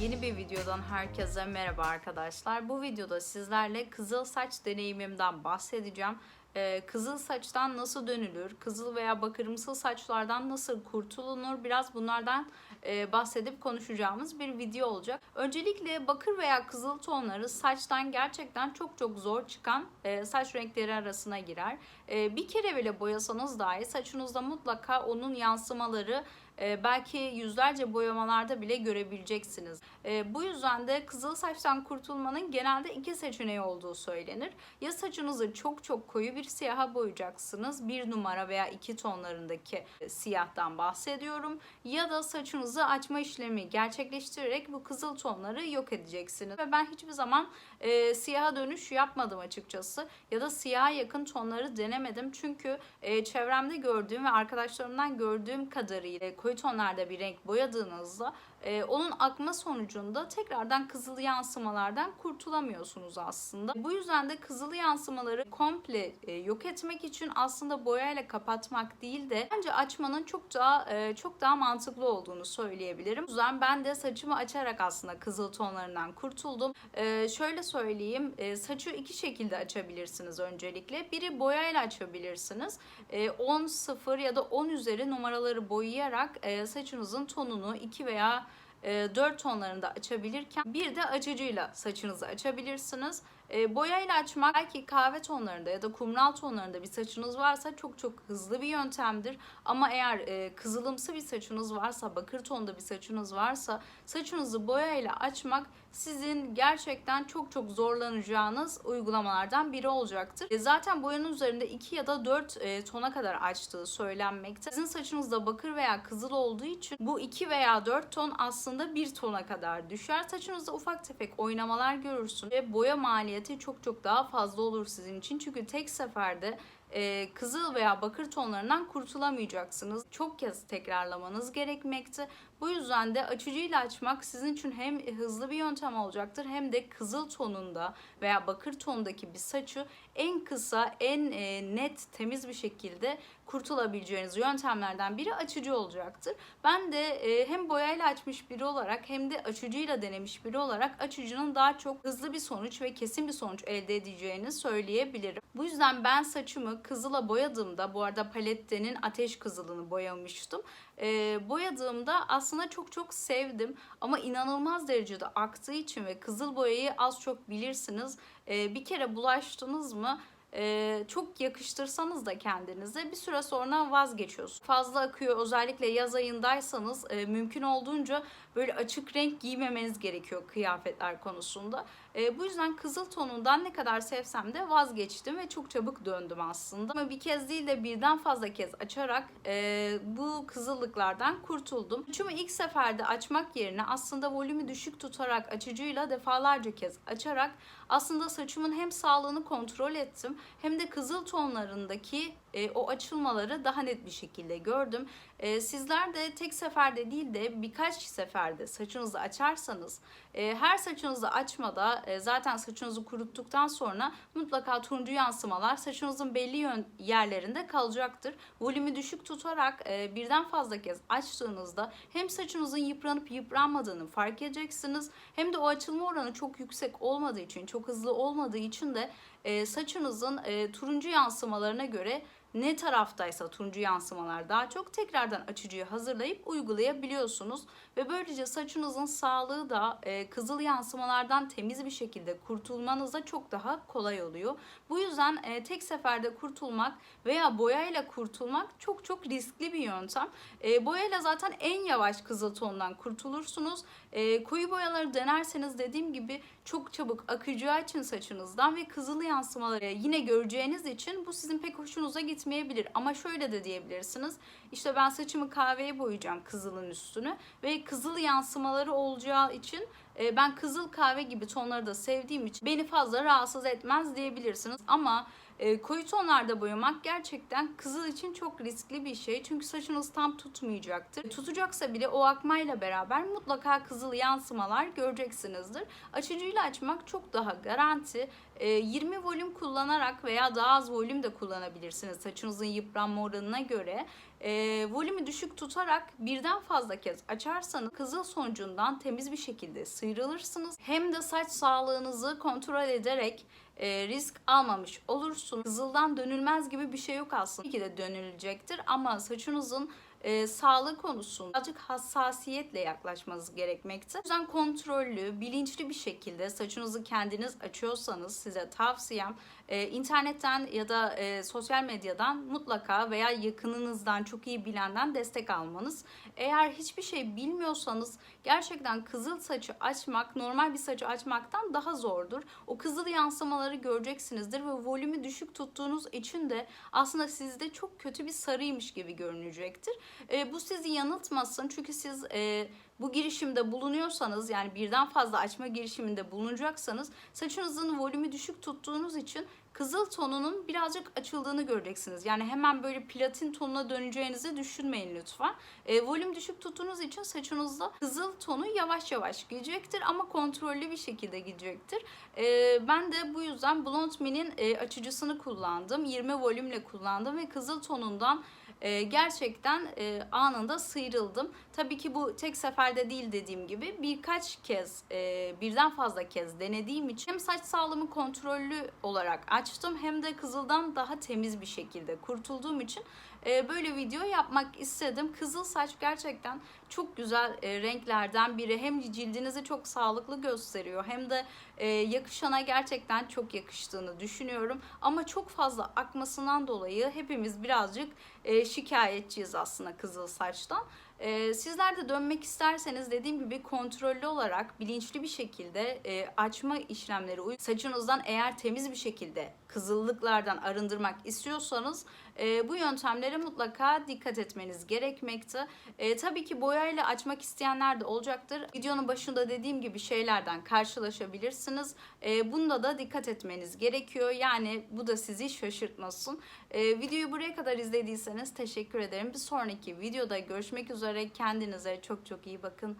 Yeni bir videodan herkese merhaba arkadaşlar. Bu videoda sizlerle kızıl saç deneyimimden bahsedeceğim. Ee, kızıl saçtan nasıl dönülür, kızıl veya bakırımsı saçlardan nasıl kurtulunur biraz bunlardan e, bahsedip konuşacağımız bir video olacak. Öncelikle bakır veya kızıl tonları saçtan gerçekten çok çok zor çıkan e, saç renkleri arasına girer. E, bir kere bile boyasanız dahi saçınızda mutlaka onun yansımaları e, belki yüzlerce boyamalarda bile görebileceksiniz. E, bu yüzden de kızıl saçtan kurtulmanın genelde iki seçeneği olduğu söylenir. Ya saçınızı çok çok koyu bir siyaha boyayacaksınız. Bir numara veya iki tonlarındaki e, siyahtan bahsediyorum. Ya da saçınızı açma işlemi gerçekleştirerek bu kızıl tonları yok edeceksiniz. Ve ben hiçbir zaman e, siyaha dönüş yapmadım açıkçası. Ya da siyaha yakın tonları denemedim. Çünkü e, çevremde gördüğüm ve arkadaşlarımdan gördüğüm kadarıyla koyu tonlarda bir renk boyadığınızda e, onun akma sonucunda tekrardan kızılı yansımalardan kurtulamıyorsunuz aslında. Bu yüzden de kızılı yansımaları komple e, yok etmek için aslında boyayla kapatmak değil de bence açmanın çok daha e, çok daha mantıklı olduğunu söyleyebilirim. O yüzden ben de saçımı açarak aslında kızıl tonlarından kurtuldum. E, şöyle söyleyeyim, e, saçı iki şekilde açabilirsiniz öncelikle. Biri boyayla açabilirsiniz. E, 10, 0 ya da 10 üzeri numaraları boyayarak e, saçınızın tonunu 2 veya e, 4 tonlarında açabilirken bir de açıcıyla saçınızı açabilirsiniz. E, boyayla açmak belki kahve tonlarında ya da kumral tonlarında bir saçınız varsa çok çok hızlı bir yöntemdir. Ama eğer e, kızılımsı bir saçınız varsa, bakır tonda bir saçınız varsa saçınızı boyayla açmak sizin gerçekten çok çok zorlanacağınız uygulamalardan biri olacaktır. E, zaten boyanın üzerinde 2 ya da 4 e, tona kadar açtığı söylenmekte. Sizin saçınızda bakır veya kızıl olduğu için bu 2 veya 4 ton aslında 1 tona kadar düşer. Saçınızda ufak tefek oynamalar görürsün ve boya maliyeti çok çok daha fazla olur sizin için. Çünkü tek seferde e, kızıl veya bakır tonlarından kurtulamayacaksınız. Çok kez tekrarlamanız gerekmekte. Bu yüzden de açıcıyla açmak sizin için hem hızlı bir yöntem olacaktır hem de kızıl tonunda veya bakır tonundaki bir saçı en kısa, en e, net, temiz bir şekilde kurtulabileceğiniz yöntemlerden biri açıcı olacaktır. Ben de e, hem boyayla açmış biri olarak hem de açıcıyla denemiş biri olarak açıcının daha çok hızlı bir sonuç ve kesin bir sonuç elde edeceğini söyleyebilirim. Bu yüzden ben saçımı kızıla boyadığımda, bu arada palettenin ateş kızılını boyamıştım. E, boyadığımda aslında çok çok sevdim ama inanılmaz derecede aktığı için ve kızıl boyayı az çok bilirsiniz. E, bir kere bulaştınız mı e, çok yakıştırsanız da kendinize bir süre sonra vazgeçiyorsunuz. Fazla akıyor özellikle yaz ayındaysanız e, mümkün olduğunca böyle açık renk giymemeniz gerekiyor kıyafetler konusunda. E, bu yüzden kızıl tonundan ne kadar sevsem de vazgeçtim ve çok çabuk döndüm aslında. Ama bir kez değil de birden fazla kez açarak e, bu kızıllıklardan kurtuldum. Saçımı ilk seferde açmak yerine aslında volümü düşük tutarak açıcıyla defalarca kez açarak aslında saçımın hem sağlığını kontrol ettim hem de kızıl tonlarındaki e, o açılmaları daha net bir şekilde gördüm. E, sizler de tek seferde değil de birkaç seferde saçınızı açarsanız e, her saçınızı açmada e, zaten saçınızı kuruttuktan sonra mutlaka turuncu yansımalar saçınızın belli yön yerlerinde kalacaktır. Volümü düşük tutarak e, birden fazla kez açtığınızda hem saçınızın yıpranıp yıpranmadığını fark edeceksiniz hem de o açılma oranı çok yüksek olmadığı için çok hızlı olmadığı için de e, saçınızın e, turuncu yansımalarına göre ne taraftaysa turuncu yansımalar daha çok tekrardan açıcıyı hazırlayıp uygulayabiliyorsunuz. Ve böylece saçınızın sağlığı da e, kızıl yansımalardan temiz bir şekilde kurtulmanıza çok daha kolay oluyor. Bu yüzden e, tek seferde kurtulmak veya boyayla kurtulmak çok çok riskli bir yöntem. E, boyayla zaten en yavaş kızıl tondan kurtulursunuz. E, koyu boyaları denerseniz dediğim gibi çok çabuk akacağı için saçınızdan ve kızıl yansımaları yine göreceğiniz için bu sizin pek hoşunuza gitmeyebilir. Ama şöyle de diyebilirsiniz. İşte ben saçımı kahveye boyayacağım kızılın üstüne ve kızıl yansımaları olacağı için e, ben kızıl kahve gibi tonları da sevdiğim için beni fazla rahatsız etmez diyebilirsiniz. Ama e, koyu tonlarda boyamak gerçekten kızıl için çok riskli bir şey. Çünkü saçınız tam tutmayacaktır. Tutacaksa bile o akmayla beraber mutlaka kızıl yansımalar göreceksinizdir. Açıcıyla açmak çok daha garanti. E, 20 volüm kullanarak veya daha az volüm de kullanabilirsiniz saçınızın yıpranma oranına göre. E, volümü düşük tutarak birden fazla kez açarsanız kızıl sonucundan temiz bir şekilde sıyrılırsınız. Hem de saç sağlığınızı kontrol ederek e, risk almamış olursunuz. Kızıldan dönülmez gibi bir şey yok aslında. Tabii ki de dönülecektir ama saçınızın e, sağlığı konusunda birazcık hassasiyetle yaklaşmanız gerekmekte. O yüzden kontrollü, bilinçli bir şekilde saçınızı kendiniz açıyorsanız size tavsiyem e, internetten ya da e, sosyal medyadan mutlaka veya yakınınızdan çok iyi bilenden destek almanız. Eğer hiçbir şey bilmiyorsanız gerçekten kızıl saçı açmak normal bir saçı açmaktan daha zordur. O kızıl yansımaları göreceksinizdir ve volümü düşük tuttuğunuz için de aslında sizde çok kötü bir sarıymış gibi görünecektir. E, bu sizi yanıltmasın çünkü siz e, bu girişimde bulunuyorsanız yani birden fazla açma girişiminde bulunacaksanız saçınızın volümü düşük tuttuğunuz için kızıl tonunun birazcık açıldığını göreceksiniz. Yani hemen böyle platin tonuna döneceğinizi düşünmeyin lütfen. E, volüm düşük tuttuğunuz için saçınızda kızıl tonu yavaş yavaş gidecektir ama kontrollü bir şekilde gidecektir. E, ben de bu yüzden Blond Me'nin e, açıcısını kullandım. 20 volümle kullandım ve kızıl tonundan e, gerçekten e, anında sıyrıldım. Tabii ki bu tek seferde değil dediğim gibi birkaç kez e, birden fazla kez denediğim için hem saç sağlığımı kontrollü olarak açtım hem de kızıldan daha temiz bir şekilde kurtulduğum için e, böyle video yapmak istedim. Kızıl saç gerçekten çok güzel e, renklerden biri. Hem cildinizi çok sağlıklı gösteriyor hem de e, yakışana gerçekten çok yakıştığını düşünüyorum. Ama çok fazla akmasından dolayı hepimiz birazcık e, şikayetçiyiz aslında kızıl saçtan. Ee, sizler de dönmek isterseniz dediğim gibi kontrollü olarak bilinçli bir şekilde e, açma işlemleri saçınızdan eğer temiz bir şekilde kızıllıklardan arındırmak istiyorsanız e, bu yöntemlere mutlaka dikkat etmeniz gerekmekte. E, tabii ki boyayla açmak isteyenler de olacaktır. Videonun başında dediğim gibi şeylerden karşılaşabilirsiniz. E, bunda da dikkat etmeniz gerekiyor. Yani bu da sizi şaşırtmasın. E, videoyu buraya kadar izlediyseniz teşekkür ederim. Bir sonraki videoda görüşmek üzere. Kendinize çok çok iyi bakın.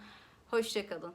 Hoşçakalın.